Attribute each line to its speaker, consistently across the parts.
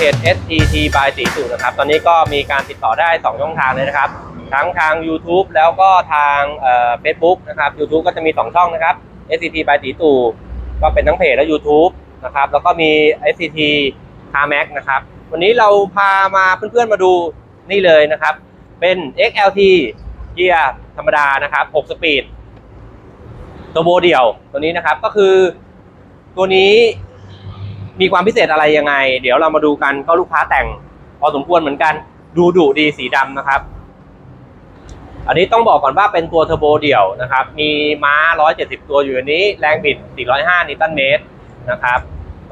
Speaker 1: เพจ STT by สีตู่นะครับ ตอนนี้ก็มีการติดต่อได้ 2 ช่องทางเลยนะครับ ทั้งทาง YouTube แล้วก็ทางเฟซบุ๊กนะครับ YouTube ก็จะมี 2 ช่องนะครับ STT by สีตู่ก็เป็นทั้งเพจและ YouTube นะครับ แล้วก็มี STT Car Max นะครับ วันนี้เราพามาเพื่อนๆมาดูนี่เลยนะครับ เป็น XLT เกียร์ธรรมดานะครับ 6 สปีดตัวโบเดี่ยวตัวนี้นะครับ ก็คือตัวนี้ มีความพิเศษอะไรยังไง เดี๋ยวเรามาดูกันก็ลูกค้าแต่ง พอสมควรเหมือนกัน ดูดุดีสีดำนะครับ อันนี้ต้องบอกก่อนว่าเป็นตัวเทอร์โบเดี่ยวนะครับ มีม้า 170 ตัวอยู่อันนี้ แรงบิด 405 นิวตันเมตรนะครับ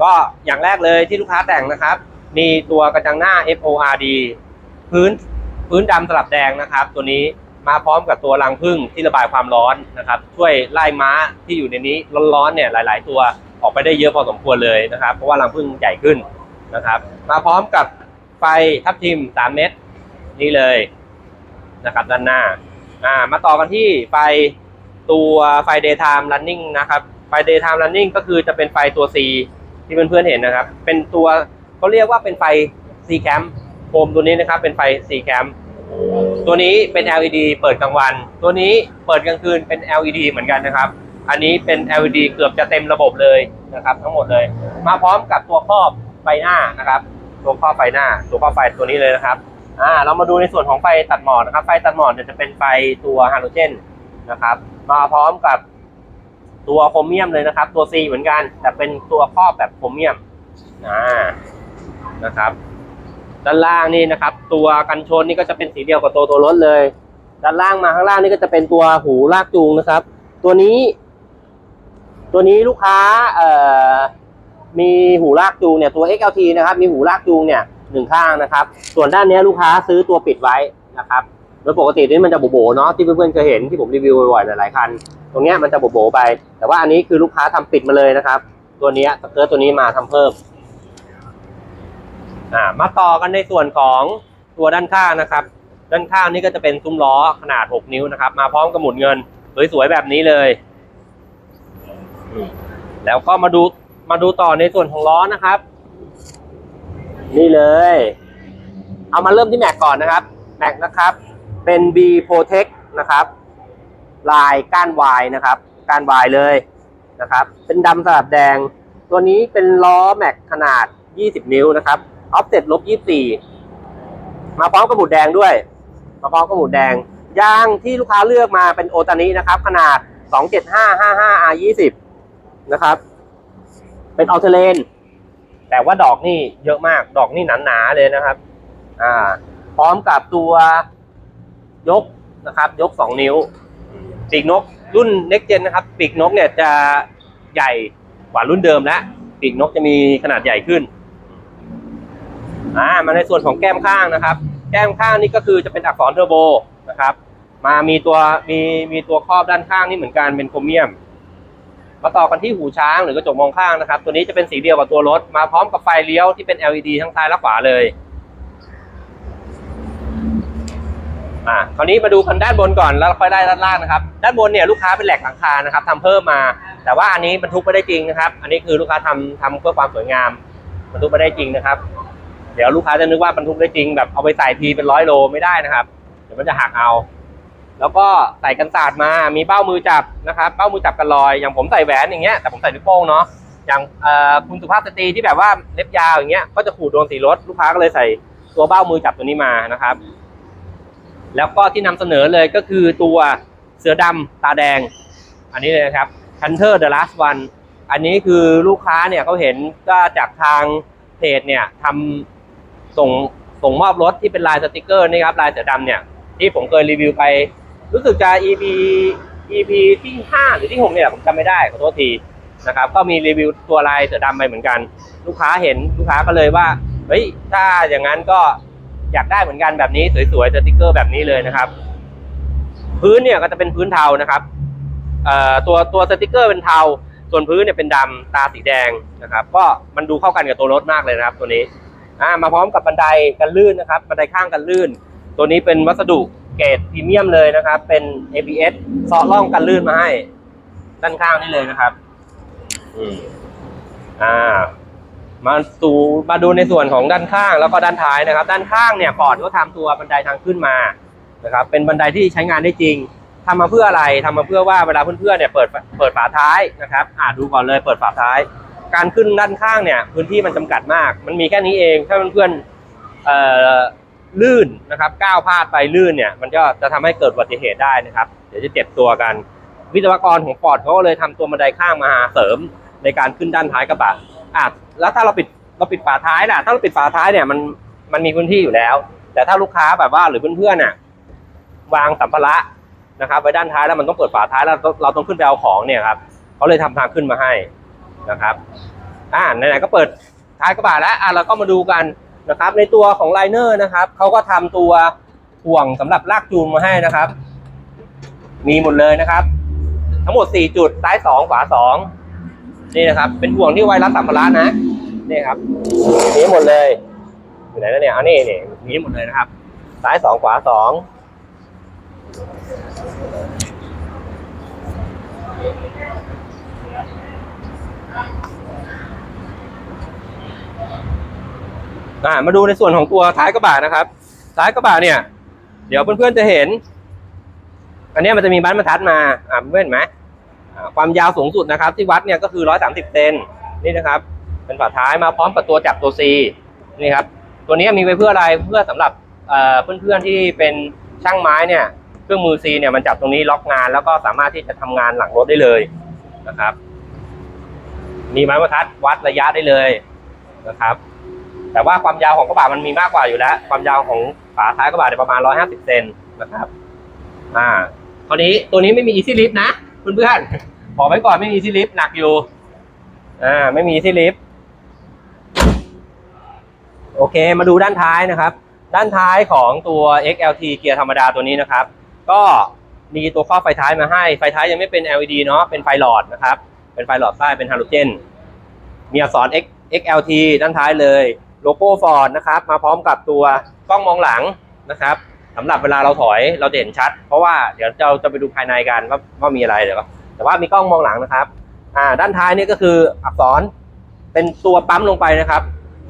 Speaker 1: ก็อย่างแรกเลยที่ลูกค้าแต่งนะครับ มีตัวกระจังหน้า FORD พื้นพื้นดำสลับแดงนะครับ ตัวนี้มาพร้อมกับตัวรังผึ้งที่ระบายความร้อนนะครับ ช่วยไล่ม้าที่อยู่ในนี้ร้อนๆเนี่ยหลาย ๆ ตัว ออกไปได้เยอะพอสมควรเลยนะครับ เพราะว่ารังผึ้งใหญ่ขึ้นนะครับ มาพร้อมกับไฟทับทิม 3 เมตร นี่เลยนะครับด้านหน้าอ่ามาต่อกันที่ไฟตัวไฟ daytime running นะครับไฟ daytime running ก็คือจะเป็นไฟตัว C ที่เพื่อนๆเห็นนะครับ เป็นตัวเขาเรียกว่าเป็นไฟ C cam โฮมตัวนี้นะครับเป็นไฟ C cam ตัวนี้เป็น LED เปิดกลางวัน ตัวนี้เปิดกลางคืนเป็น LED เหมือนกันนะครับ อันนี้เป็น LED เกือบจะเต็มระบบเลยนะครับ ทั้งหมดเลย มาพร้อมกับตัวครอบไฟหน้านะครับ ตัวครอบไฟหน้า ตัวครอบไฟตัวนี้เลยนะครับอ่าเรามาดูในส่วนของไฟตัดหมอกนะครับ ไฟตัดหมอกเนี่ยจะเป็นไฟตัวฮาโลเจนนะครับ มาพร้อมกับตัวโครเมียมเลยนะครับ ตัว C เหมือนกัน แต่เป็นตัวครอบแบบโครเมียมอ่านะครับ ด้านล่างนี่นะครับ ตัวกันชนนี่ก็จะเป็นสีเดียวกับตัวตัวรถเลย ด้านล่างมาข้างล่างนี่ก็จะเป็นตัวหูลากจูงนะครับ ตัวนี้ ตัวนี้ลูกค้าเอ่อมีหูลากจูงเนี่ยตัว XLT นะครับมีหูลากจูงเนี่ยหนึ่งข้างนะครับ ส่วนด้านนี้ลูกค้าซื้อตัวปิดไว้นะครับโดยปกตินี่มันจะโบๆเนาะที่เพื่อนๆเคยเห็นที่ผมรีวิวบ่อยๆหลายๆคัน ตรงเนี้ยมันจะโบๆไป แต่ว่าอันนี้คือลูกค้าทำปิดมาเลยนะครับ ตัวนี้สเกิร์ตตัวนี้มาทำเพิ่มอ่ามาต่อกันในส่วนของตัวด้านข้างนะครับ ด้านข้างนี่ก็จะเป็นซุ้มล้อขนาด 6 นิ้วนะครับ มาพร้อมกับหมุนเงินสวยๆแบบนี้เลย แล้วก็มาดูมาดูต่อในส่วนของล้อนะครับ นี่เลย เอามาเริ่มที่แม็กก่อนนะครับ แม็กนะครับ เป็น B Protect นะครับ ลายก้านวายนะครับ ก้านวายเลยนะครับ เป็นดำสลับแดง ตัวนี้เป็นล้อแม็กขนาด 20 นิ้วนะครับ ออฟเซ็ตลบ 24 มาพร้อมกับหมุดแดงด้วย มาพร้อมกับหมุดแดง ยางที่ลูกค้าเลือกมาเป็นโอตานินะครับ ขนาด 27555 R20 นะครับ เป็นออเทเลนแต่ว่าดอกนี่เยอะมาก ดอกนี่หนาๆเลยนะครับ อ่า พร้อมกับตัวยกนะครับ ยก2นิ้วปีกนกรุ่น next gen นะครับ ปีกนกเนี่ยจะใหญ่กว่ารุ่นเดิมแล้วปีกนกจะมีขนาดใหญ่ขึ้น อ่า มาในส่วนของแก้มข้างนะครับ แก้มข้างนี่ก็คือจะเป็นอักษรเทอร์โบนะครับ มามีตัวมีมีตัวครอบด้านข้างนี่เหมือนกันเป็นโครเมียม มาต่อกันที่หูช้างหรือกระจกมองข้างนะครับ ตัวนี้จะเป็นสีเดียวกับตัวรถ มาพร้อมกับไฟเลี้ยวที่เป็น LED ทั้งซ้ายและขวาเลยอ่าคราวนี้มาดูคันด้านบนก่อนแล้วค่อยได้ด้านล่างนะครับ ด้านบนเนี่ยลูกค้าเป็นแหลกหลังคานะครับทำเพิ่มมา แต่ว่าอันนี้บรรทุกไม่ได้จริงนะครับ อันนี้คือลูกค้าทำทำเพื่อความสวยงามบรรทุกไม่ได้จริงนะครับ เดี๋ยวลูกค้าจะนึกว่าบรรทุกได้จริงแบบเอาไปใส่ทีเป็นร้อยโลไม่ได้นะครับ เดี๋ยวมันจะหักเอา แล้วก็ใส่กันศาสตร์มามีเบ้ามือจับนะครับเบ้ามือจับกันลอยอย่างผมใส่แหวนอย่างเงี้ยแต่ผมใส่นิ้วโป้งเนาะอย่างคุณสุภาพสตรีที่แบบว่าเล็บยาวอย่างเงี้ยก็จะขูดโดนสีรถลูกค้าก็เลยใส่ตัวเบ้ามือจับตัวนี้มานะครับ แล้วก็ที่นำเสนอเลยก็คือตัวเสือดำตาแดง อันนี้เลยนะครับ Hunter the last one อันนี้คือลูกค้าเนี่ยเขาเห็นก็จากทางเพจเนี่ยทำส่งส่งมอบรถที่เป็นลายสติกเกอร์นี่ครับลายเสือดำเนี่ยที่ผมเคยรีวิวไป รู้สึกจะ EP EP ที่ 5 หรือที่ 6 เนี่ยผมจำไม่ได้ขอโทษทีนะครับก็มีรีวิวตัวลายเสือดำไปเหมือนกัน ลูกค้าเห็นลูกค้าก็เลยว่าเฮ้ยถ้าอย่างนั้นก็อยากได้เหมือนกันแบบนี้สวยๆสติกเกอร์แบบนี้เลยนะครับ พื้นเนี่ยก็จะเป็นพื้นเทานะครับเอ่อตัวตัวสติกเกอร์เป็นเทา ส่วนพื้นเนี่ยเป็นดำตาสีแดงนะครับ ก็มันดูเข้ากันกับตัวรถมากเลยนะครับ ตัวนี้มาพร้อมกับบันไดกันลื่นนะครับ บันไดข้างกันลื่น ตัวนี้เป็นวัสดุ เกรดพรีเมียมเลยนะครับ เป็น ABS ซอล่องกันลื่นมาให้ ด้านข้างนี่เลยนะครับอืมอ่า มาสู่มาดูในส่วนของด้านข้างแล้วก็ด้านท้ายนะครับ ด้านข้างเนี่ยฟอดก็ทำตัวบันไดทางขึ้นมานะครับ เป็นบันไดที่ใช้งานได้จริงทำมาเพื่ออะไรทำมาเพื่อว่าเวลาเพื่อนๆเนี่ยเปิดเปิดฝาท้ายนะครับ อ่าดูก่อนเลยเปิดฝาท้าย การขึ้นด้านข้างเนี่ย พื้นที่มันจำกัดมาก มันมีแค่นี้เองถ้าเพื่อนๆเอ่อ ลื่นนะครับก้าวพลาดไปลื่นเนี่ยมันก็จะทำให้เกิดอุบัติเหตุได้นะครับ เดี๋ยวจะเจ็บตัวกัน วิศวกรของฟอร์ดเขาก็เลยทำตัวบันไดข้างมาเสริมในการขึ้นด้านท้ายกระบะอะแล้วถ้าเราปิดเราปิดฝาท้ายล่ะ ถ้าเราปิดฝาท้ายเนี่ยมันมันมีพื้นที่อยู่แล้ว แต่ถ้าลูกค้าแบบว่าหรือเพื่อนๆน่ะวางสัมภาระนะครับไว้ด้านท้ายแล้วมันต้องเปิดฝาท้ายแล้วเราต้องขึ้นไปเอาของเนี่ยครับเขาเลยทำทางขึ้นมาให้นะครับอ่าไหนๆก็เปิดท้ายกระบะแล้วอะเราก็มาดูกัน นะครับในตัวของไลเนอร์นะครับเขาก็ทำตัวห่วงสำหรับลากจูงมาให้นะครับ มีหมดเลยนะครับ ทั้งหมด 4 จุดซ้าย 2 ขวา 2 นี่นะครับ เป็นห่วงที่ไวรับสัมภาระนะนี่ครับมีหมดเลยอยู่ไหนแล้วเนี่ยอันนี้นี่มีหมดเลยนะครับ ซ้าย 2 ขวา 2 อ่ามาดูในส่วนของตัวท้ายกระบะนะครับ ท้ายกระบะเนี่ย เดี๋ยวเพื่อนๆจะเห็น อันนี้มันจะมีบ้านบรรทัดมาอ่าเพื่อนเห็นไหมความยาวสูงสุดนะครับ ที่วัดเนี่ยก็คือ130เซนนี่นะครับ เป็นฝาท้ายมาพร้อมกับตัวจับตัว C นี่ครับ ตัวนี้มีไว้เพื่ออะไรเพื่อสำหรับเอ่อเพื่อนๆที่เป็นช่างไม้เนี่ยเครื่องมือ C เนี่ยมันจับตรงนี้ล็อกงาน แล้วก็สามารถที่จะทำงานหลังรถได้เลยนะครับ มีไม้บรรทัดวัดระยะได้เลยนะครับ แต่ว่าความยาวของกระบะมันมีมากกว่าอยู่แล้ว ความยาวของฝาท้ายกระบะเนี่ยประมาณ 150 เซนนะครับ อ่าคราวนี้ตัวนี้ไม่มี easy lift นะเพื่อนๆบอกไว้ก่อนไม่มี easy lift หนักอยู่ อ่า ไม่มี easy lift โอเค มาดูด้านท้ายนะครับ ด้านท้ายของตัว XLT เกียร์ธรรมดาตัวนี้นะครับ ก็มีตัวครอบไฟท้ายมาให้ ไฟท้ายยังไม่เป็น LED เนาะ เป็นไฟหลอดนะครับ เป็นไฟหลอดใต้เป็นฮาโลเจน มีอักษร X XLT ด้านท้ายเลย โลโก้ฟอร์ดนะครับ มาพร้อมกับตัวกล้องมองหลังนะครับสำหรับเวลาเราถอยเราจะเห็นชัด เพราะว่าเดี๋ยวเราจะไปดูภายในกันว่าว่ามีอะไรเดี๋ยวก็แต่ว่ามีกล้องมองหลังนะครับอ่าด้านท้ายนี่ก็คืออักษรเป็นตัวปั๊มลงไปนะครับ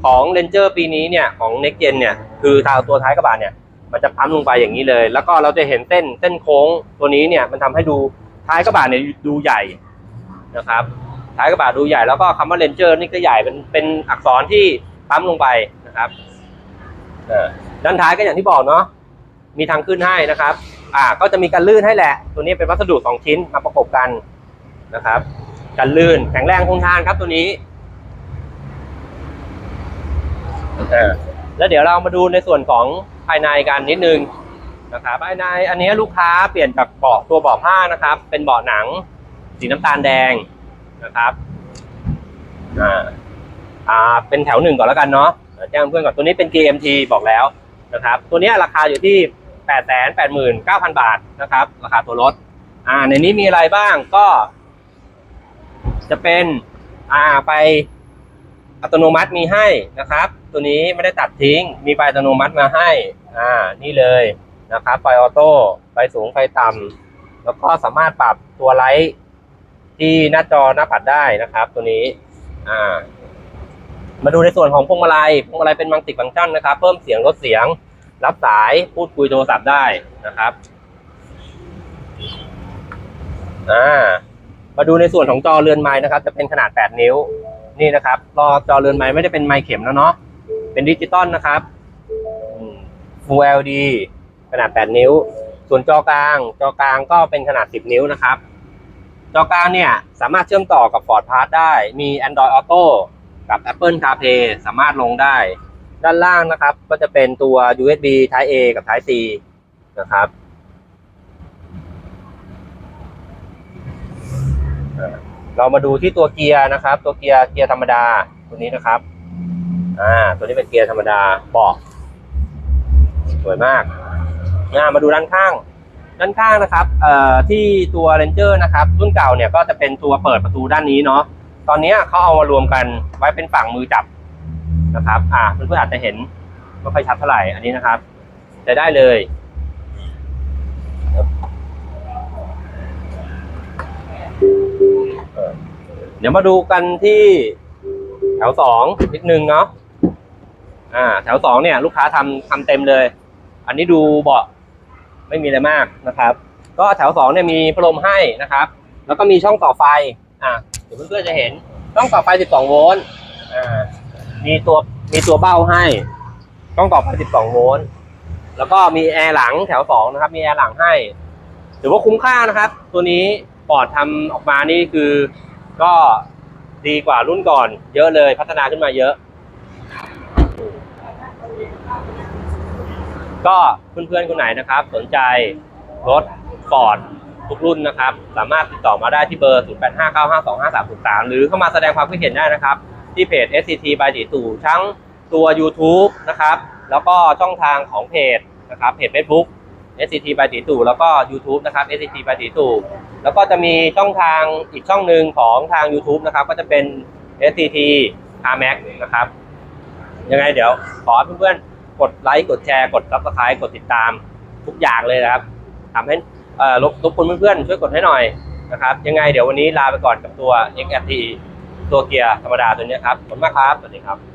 Speaker 1: ของ Ranger ปีนี้เนี่ยของ Next Gen เนี่ยคือทางตัวท้ายกระบะเนี่ยมันจะปั๊มลงไปอย่างนี้เลย แล้วก็เราจะเห็นเส้นเส้นโค้งตัวนี้เนี่ยมันทำให้ดูท้ายกระบะเนี่ยดูใหญ่นะครับท้ายกระบะดูใหญ่แล้วก็คำว่า Ranger นี่ก็ใหญ่เป็นเป็นอักษรที่ ปั๊มลงไปนะครับด้านท้ายก็อย่างที่บอกเนาะมีทางขึ้นให้นะครับ อ่า ก็จะมีการลื่นให้แหละ ตัวนี้เป็นวัสดุสองชิ้นมาประกบกันนะครับกันลื่นแข็งแรงคงทานครับตัวนี้แล้วเดี๋ยวเรามาดูในส่วนของภายในกันนิดนึงนะครับภายในอันนี้ลูกค้าเปลี่ยนจากเบาะตัวเบาะผ้านะครับ เป็นเบาะหนัง สีน้ำตาลแดงนะครับอ่า อ่าเป็นแถวหนึ่งก่อนแล้วกันเนาะแจ้งเพื่อนก่อนตัวนี้เป็น KMT บอกแล้วนะครับ ตัวนี้ราคาอยู่ที่ 8 8 9 0 0 0 บาทนะครับ ราคาตัวรถอ่าในนี้มีอะไรบ้างก็ จะเป็นอ่าไฟอัตโนมัติมีให้นะครับ ตัวนี้ไม่ได้ตัดทิ้ง มีไฟอัตโนมัติมาให้อ่านี่เลยนะครับไฟออโต้ไฟสูงไฟต่ำแล้วก็สามารถปรับตัวไลท์ที่หน้าจอหน้าปัดได้นะครับ ตัวนี้อ่า มาดูในส่วนของพวงมาลัย พวงมาลัยเป็นมัลติฟังก์ชันนะครับ เพิ่มเสียงลดเสียง รับสาย พูดคุยโทรศัพท์ได้นะครับ อ่า มาดูในส่วนของจอเรือนไม้นะครับ จะเป็นขนาด 8 นิ้ว นี่นะครับ รอจอเรือนไม้ไม่ได้เป็นไม้เข็มแล้วเนาะ เป็นดิจิตอลนะครับ Full LED ขนาด 8 นิ้ว ส่วนจอกลาง จอกลางก็เป็นขนาด 10 นิ้วนะครับ จอกลางเนี่ย สามารถเชื่อมต่อกับ Ford Pass ได้ มี Android Auto กับ Apple CarPlay สามารถลงได้ ด้านล่างนะครับ ก็จะเป็นตัว USB Type A กับ Type C นะครับเรามาดูที่ตัวเกียร์นะครับ ตัวเกียร์เกียร์ธรรมดาตัวนี้นะครับอ่าตัวนี้เป็นเกียร์ธรรมดาเบาะสวยมากอ่ามาดูด้านข้าง ด้านข้างนะครับเอ่อที่ตัว Ranger นะครับ รุ่นเก่าเนี่ยก็จะเป็นตัวเปิดประตูด้านนี้เนาะ ตอนนี้เขาเอามารวมกันไว้เป็นฝั่งมือจับนะครับ อ่าเพื่อนๆอาจจะเห็นไม่ค่อยชัดเท่าไหร่อันนี้นะครับ จะได้เลยเดี๋ยวมาดูกันที่แถวสองนิดนึงเนาะอ่า แถวสองเนี่ย ลูกค้าทำทำเต็มเลย อันนี้ดูเบาะไม่มีอะไรมากนะครับ ก็แถวสองเนี่ยมีพัดลมให้นะครับ แล้วก็มีช่องต่อไฟ อ่า ดี๋ยวเพื่อนๆจะเห็นช่องต่อไฟ 12 โวลต์อ่ามีตัวมีตัวเบ้าให้ช่องต่อไฟ 12 โวลต์แล้วก็มีแอร์หลังแถวสองนะครับ มีแอร์หลังให้ถือว่าคุ้มค่านะครับ ตัวนี้ปอร์ดทำออกมานี่คือก็ดีกว่ารุ่นก่อน เยอะเลยพัฒนาขึ้นมาเยอะ ก็เพื่อนๆคนไหนนะครับ สนใจรถฟอร์ด ทุกรุ่นนะครับ สามารถติดต่อมาได้ที่เบอร์ 0859525303 หรือเข้ามาแสดงความคิดเห็นได้นะครับ ที่เพจ SCT by ตีตู่ทั้งตัว YouTube นะครับ แล้วก็ช่องทางของเพจนะครับเพจ Facebook SCT by ตีตู่แล้วก็ YouTube นะครับ SCT by ตีตู่แล้วก็จะมีช่องทางอีกช่องหนึ่งของทาง YouTube นะครับ ก็จะเป็น SCT Car Max นะครับ ยังไงเดี๋ยวขอเพื่อนๆกดไลค์กดแชร์กด subscribe กดติดตามทุกอย่างเลยนะครับทำให้ รบรบกวนเพื่อนๆช่วยกดให้หน่อยนะครับ ยังไงเดี๋ยววันนี้ลาไปก่อนกับตัว XRT ตัวเกียร์ธรรมดาตัวนี้ครับขอบคุณมากครับ สวัสดีครับ